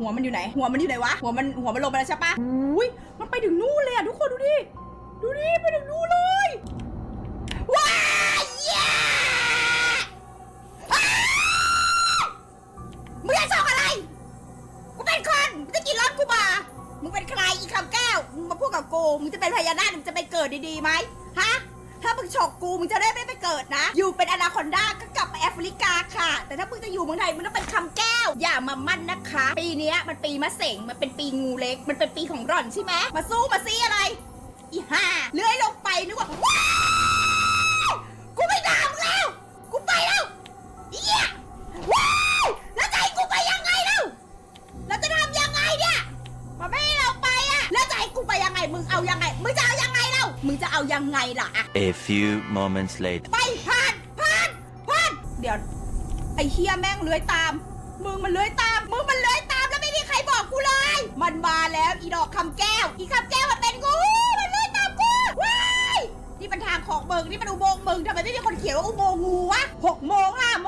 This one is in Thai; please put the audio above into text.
หัวมันอยู่ไหน หัวมันอยู่ไหนวะ หัวมันหัวมันลงไปแล้วใช่ปะอุ้ยมันไปถึงนู่นเลยอะทุกคนดูดิ ดูดิไปถึงนู่นเลย ว้าเย้มึงจะส่งอะไร กูเป็นคนมึงจะกินรถกูมามึงเป็นใครอีคำแก้ว มึงมาพูดกับกู มึงจะเป็นพญานาค มึงจะไปเกิดดีๆไหมฮะ ถ้ามึงฉกกู มึงจะได้ไม่ไปเกิดนะ อยู่เป็นอนาคอนดาก็ กลับไปแอฟริกาค่ะ แต่ถ้ามึงจะอยู่เมืองไทยมึงต้องเป็นคำแก้ว อย่ามามั่นนะคะ ปีเนี้ยมันปีมะเสงมันเป็นปีงูเล็ก มันเป็นปีของร่อนใช่ไหมมาสู้มาซีอะไร อีห่าเลื้อยลงไปนึกว่าว้าวกูไม่ด่ามึงแล้ว กูไปแล้วเอี้ยว้าวแล้วจะให้กูไปยังไงแล้วแล้วจะทำยังไงเนี่ยมันไม่ให้เราไปอะแล้วจะให้กูไปยังไงมึงเอายังไงมึงจะเอายังไงเรามึงจะเอายังไงล่ะอะ A few moments later. ไปผ่านผ่านผ่าน เดี๋ยวไอ้เฮียแม่งเลื้อยตาม มึงมันเลื้อยตาม มึงมันเลื้อยตามแล้วไม่มีใครบอกกูเลย มันมาแล้วอีดอกคำแก้ว อีคำแก้วมันเป็นกู มันเลื้อยตามกูว้ายนี่มันทางของมึงนี่มันอุโมงค์มึงทำไมไม่มีคนเขียนว่าอุโมงค์งูวะหกโมงห้าโม